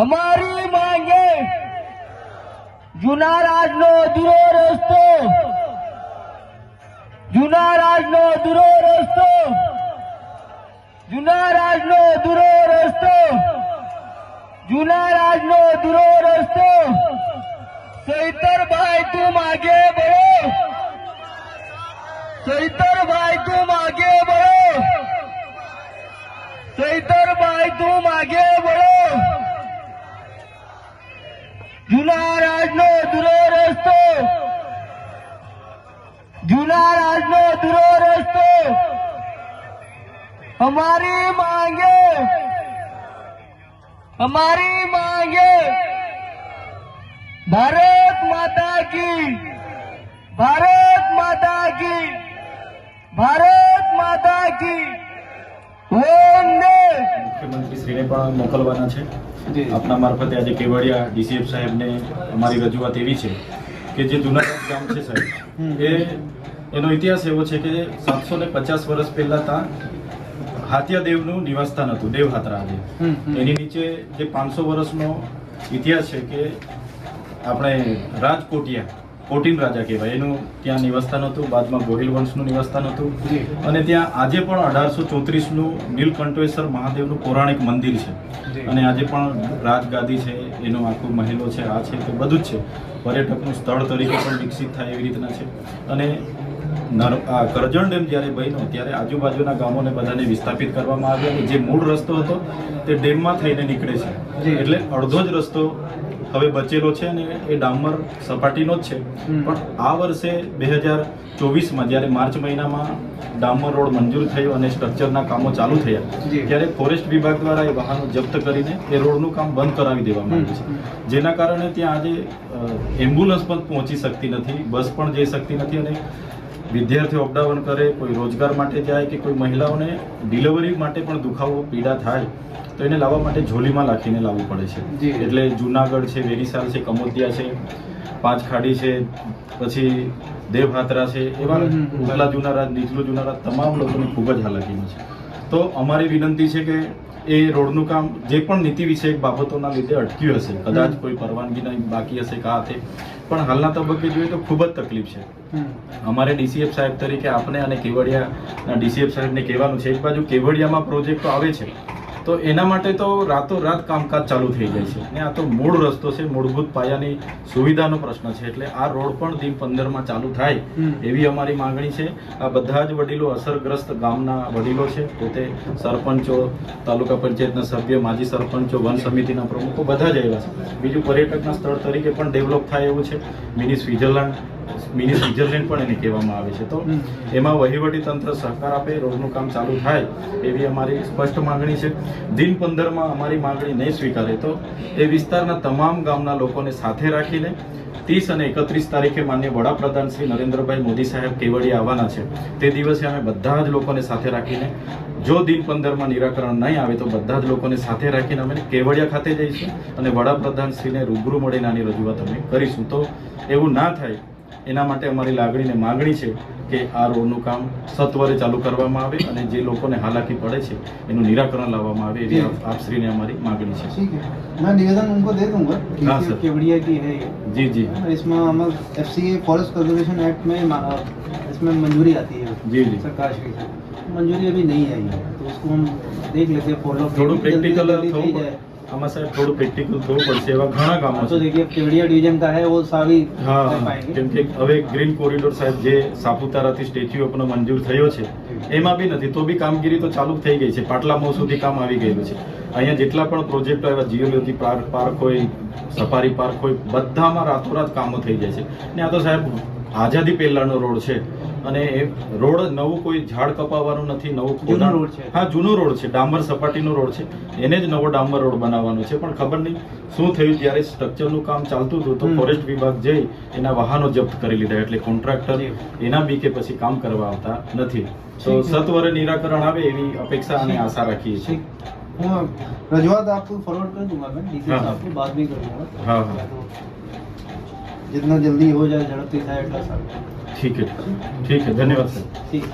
અમારી માંગે જૂના રાજનો અધૂરો રસ્તો. જૂના રાજનો અધૂરો રસ્તો. જૂના રાજનો અધૂરો રસ્તો. જૂના રાજનો અધૂરો રસ્તો. સૈતરભાઈ તું માગે બળો સૈતરભાઈ તું માગે બળો સૈતરભાઈ તું માગે બળો જૂના રાજનો દૂરો રસ્તો. જૂના રાજનો દૂરો રસ્તો. અમારી માંગે. અમારી માંગે. ભારત માતા કી. ભારત માતા કી. ભારત માતા કી. વંદે મુખ્યમંત્રી શ્રીને પણ મોકલવાના છે. આપના મારફતે આજે કેવડિયા ડીસીએફ સાહેબને અમારી રજૂઆત એવી છે કે જે જુનાગઢ ગામ છે સાહેબ એ એનો ઇતિહાસ એવો છે કે સાતસો ને પચાસ વર્ષ પહેલાં ત્યાં હાથિયા દેવનું નિવાસસ્થાન હતું દેવ હાત્રા આજે એની નીચે જે પાંચસો વર્ષનો ઇતિહાસ છે કે આપણે રાજકોટિયા કોટીન રાજા કહેવાય. એનું ત્યાં નિવાસસ્થાન હતું બાદમાં ગોહિલ વંશનું નિવાસસ્થાન હતું. અને ત્યાં આજે પણ અઢારસો ચોત્રીસનું નીલકંઠેશ્વર મહાદેવનું પૌરાણિક મંદિર છે. અને આજે પણ રાજગાદી છે એનો આખો મહેલો છે આ છે તે બધું જ છે. પર્યટકનું સ્થળ તરીકે પણ વિકસિત થાય એવી રીતના છે. અને આ કરજણ ડેમ જ્યારે બન્યો ત્યારે આજુબાજુના ગામોને બધાને વિસ્થાપિત કરવામાં આવ્યા. અને જે મૂળ રસ્તો હતો તે ડેમમાં થઈને નીકળે છે. એટલે અડધો જ રસ્તો હવે બચેલો છે અને એ ડામર સપાટીનો જ છે. પણ આ વર્ષે બે હજાર ચોવીસમાં જ્યારે માર્ચ મહિનામાં ડામર રોડ મંજૂર થયો અને સ્ટ્રક્ચરના કામો ચાલુ થયા ત્યારે ફોરેસ્ટ વિભાગ દ્વારા એ વાહનો જપ્ત કરીને એ રોડનું કામ બંધ કરાવી દેવામાં આવ્યું છે. જેના કારણે ત્યાં આજે એમ્બ્યુલન્સ પણ પહોંચી શકતી નથી બસ પણ જઈ શકતી નથી અને વિદ્યાર્થીઓ અપડાઉન કરે કોઈ રોજગાર માટે જાય કે કોઈ મહિલાઓને ડિલિવરી માટે પણ દુખાવો પીડા થાય તો એને લાવવા માટે ઝોલીમાં રાખીને લાવવું પડે છે. એટલે જુનાગઢ છે વેરીસાલ છે કમોદિયા છે પાંચ ખાડી છે પછી દેવહાત્રા છે એવા ઉપલા જુનારાજ નીચલું જુનારાજ તમામ લોકોને ખૂબ જ હાલાકીમાં છે. તો અમારી વિનંતી છે કે એ રોડનું કામ જે પણ નીતિ વિષયક બાબતોના લીધે અટક્યું હશે કદાચ કોઈ પરવાનગીના બાકી હશે કા હાથે પણ હાલના તબક્કે જોઈએ તો ખૂબ જ તકલીફ છે. અમારે ડીસીએફ સાહેબ તરીકે આપણે અને કેવડિયાના ડીસીએફ સાહેબને કહેવાનું છે એક બાજુ કેવડિયામાં પ્રોજેક્ટો આવે છે તો એના માટે તો રાતોરાત કામકાજ ચાલુ થઈ જાય છે. અને આ તો મૂળ રસ્તો છે મૂળભૂત પાયાની સુવિધાનો પ્રશ્ન છે. એટલે આ રોડ પણ દિન પંદરમાં ચાલુ થાય એવી અમારી માંગણી છે. આ બધા જ વડીલો અસરગ્રસ્ત ગામના વડીલો છે. પોતે સરપંચો તાલુકા પંચાયતના સભ્ય માજી સરપંચો વન સમિતિના પ્રમુખો બધા જ આવ્યા છે. બીજું પર્યટકના સ્થળ તરીકે પણ ડેવલપ થાય એવું છે. મિની સ્વિટ્ઝરલેન્ડ મિની સ્વિટ્ઝરલેન્ડ પણ એને કહેવામાં આવે છે. તો એમાં વહીવટી તંત્ર સહકાર આપે રોડનું કામ ચાલુ થાય એવી અમારી સ્પષ્ટ માંગણી છે. દિન પંદરમાં અમારી માંગણી નહીં સ્વીકારે તો એ વિસ્તારના તમામ ગામના લોકોને સાથે રાખીને ત્રીસ અને એકત્રીસ તારીખે માન્ય વડાપ્રધાન શ્રી નરેન્દ્રભાઈ મોદી સાહેબ કેવડિયા આવવાના છે. તે દિવસે અમે બધા જ લોકોને સાથે રાખીને જો દિન પંદરમાં નિરાકરણ નહીં આવે તો બધા જ લોકોને સાથે રાખીને અમે કેવડિયા ખાતે જઈશું અને વડાપ્રધાન શ્રીને રૂબરૂ મળીને આની રજૂઆત અમે કરીશું. તો એવું ના થાય એના માટે અમારી લાગણી ને માગણી છે કે આ રોડનું કામ સત્વરે ચાલુ કરવામાં આવે અને જે લોકોને હાલાકી પડે છે એનું નિરાકરણ લાવવામાં આવે એવી આપ- આપશ્રીને અમારી માગણી છે ठीक है मैं निवेदन उनको दे दूंगा हाँ, सर। केवड़िया की है ये જી જી इसमें हम F C forest conservation act में मा- इसमें मंजूरी आती है जी, जी। सरकार श्री से मंजूरी अभी नहीं आई है तो उसको हम देख लेते हैं फॉलो થોડું પ્રેક્ટિકલ થવું પડે આમાં સાહેબ થોડું પ્રેક્ટિકલ થવું પડશે એવા ઘણા કામો तो છે देखिए केवड़िया डिवीजन का है वो सारी હા कर पाएंगे કેમ કે હવે ગ્રીન કોરિડોર સાહેબ જે સાપુતારાથી સ્ટેચ્યુ ઓફનો મંજૂર થયો છે એમાં બી નથી તો બી કામગીરી તો ચાલુ જ થઈ ગઈ છે પાટલા મોં સુધી કામ આવી ગયેલું છે અહીંયા જેટલા પણ પ્રોજેક્ટો આવ્યા જીઓલોજી પાર્ક પાર્ક હોય સફારી પાર્ક હોય બધામાં રાતોરાત કામો થઈ જાય છે ને આ તો સાહેબ આઝાદી પહેલાનો રોડ છે અને એ રોડ નવું કોઈ ઝાડ કપાવવાનું નથી નવું જૂનો ખોદાણ- રોડ છે. હા જૂનો રોડ છે ડામર સપાટીનો રોડ છે એને જ નવો ડામર રોડ બનાવવાનો છે પણ ખબર નહીં શું થયું જ્યારે સ્ટ્રક્ચરનું કામ ચાલતું હતું તો હમ. ફોરેસ્ટ વિભાગ જઈ એના વાહનો જપ્ત કરી લીધા એટલે કોન્ટ્રાક્ટર એના બી કે પછી કામ કરવા આવતા નથી તો ઠીક છે. સત્વરે નિરાકરણ આવે એવી અપેક્ષા અને આશા રાખીએ છીએ ठीक હું रजूआत आपको फॉरवर्ड कर दूंगा मैं डीसी हाँ, साहब को बात भी कर दूंगा हाँ, हाँ। जितना जल्दी हो जाए झड़पती થાય એટલા સારું ઠીક है ઠીક है धन्यवाद सर ठीक